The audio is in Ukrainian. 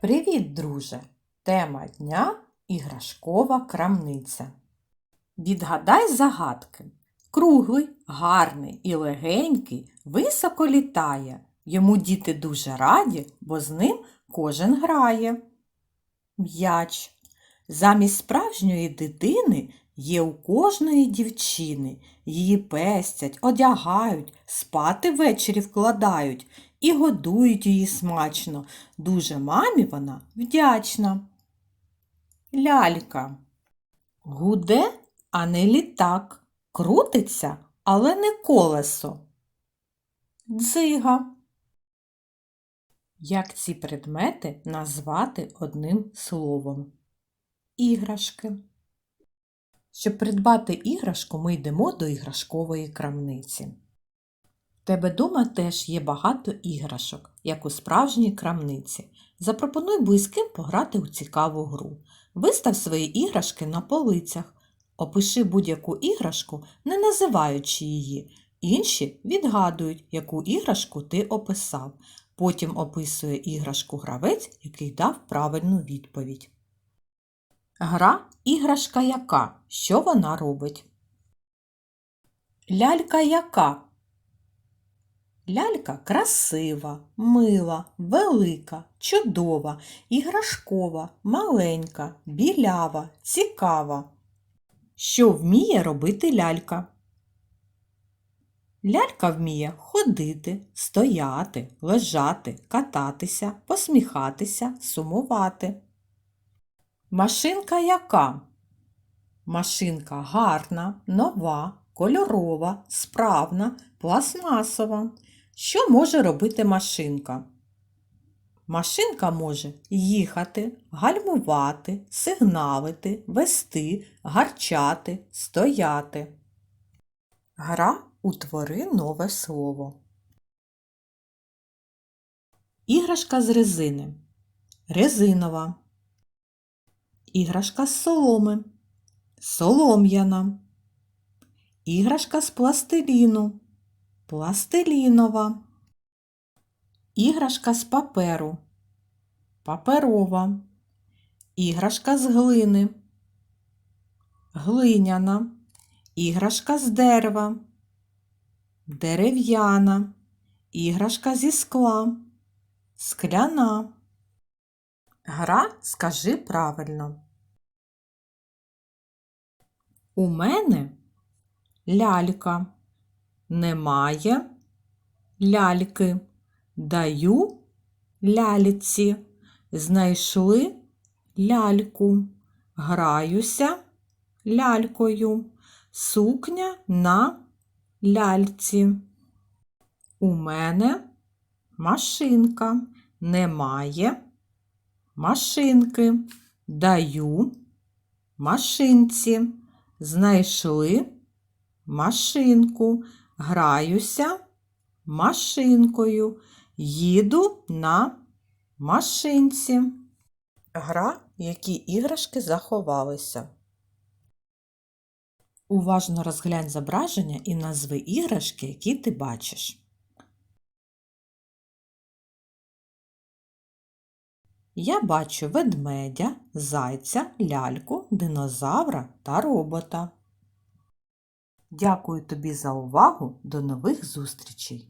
Привіт, друже! Тема дня іграшкова крамниця. Відгадай загадки. Круглий, гарний і легенький, високо літає. Йому діти дуже раді, бо з ним кожен грає. М'яч. Замість справжньої дитини є у кожної дівчини. Її пестять, одягають, спати ввечері вкладають і годують її смачно. Дуже мамі вона вдячна. Лялька. Гуде, а не літак. Крутиться, але не колесо. Дзига. Як ці предмети назвати одним словом? Іграшки. Щоб придбати іграшку, ми йдемо до іграшкової крамниці. Тебе дома теж є багато іграшок, як у справжній крамниці. Запропонуй близьким пограти у цікаву гру. Вистав свої іграшки на полицях. Опиши будь-яку іграшку, не називаючи її. Інші відгадують, яку іграшку ти описав. Потім описує іграшку гравець, який дав правильну відповідь. Гра іграшка яка? Що вона робить? Лялька яка? Лялька красива, мила, велика, чудова, іграшкова, маленька, білява, цікава. Що вміє робити лялька? Лялька вміє ходити, стояти, лежати, кататися, посміхатися, сумувати. Машинка яка? Машинка гарна, нова, кольорова, справна, пластмасова. Що може робити машинка? Машинка може їхати, гальмувати, сигналити, вести, гарчати, стояти. Гра утвори нове слово. Іграшка з резини. Резинова. Іграшка з соломи. Солом'яна. Іграшка з пластиліну. Пластилінова. Іграшка з паперу. Паперова. Іграшка з глини. Глиняна. Іграшка з дерева. Дерев'яна. Іграшка зі скла. Скляна. Гра скажи правильно. У мене лялька. Немає ляльки. Даю ляльці. Знайшли ляльку. Граюся лялькою. Сукня на ляльці. У мене машинка. Немає машинки. Даю машинці. Знайшли машинку. Граюся машинкою. Їду на машинці. Гра, які іграшки заховалися. Уважно розглянь зображення і назви іграшки, які ти бачиш. Я бачу ведмедя, зайця, ляльку, динозавра та робота. Дякую тобі за увагу. До нових зустрічей!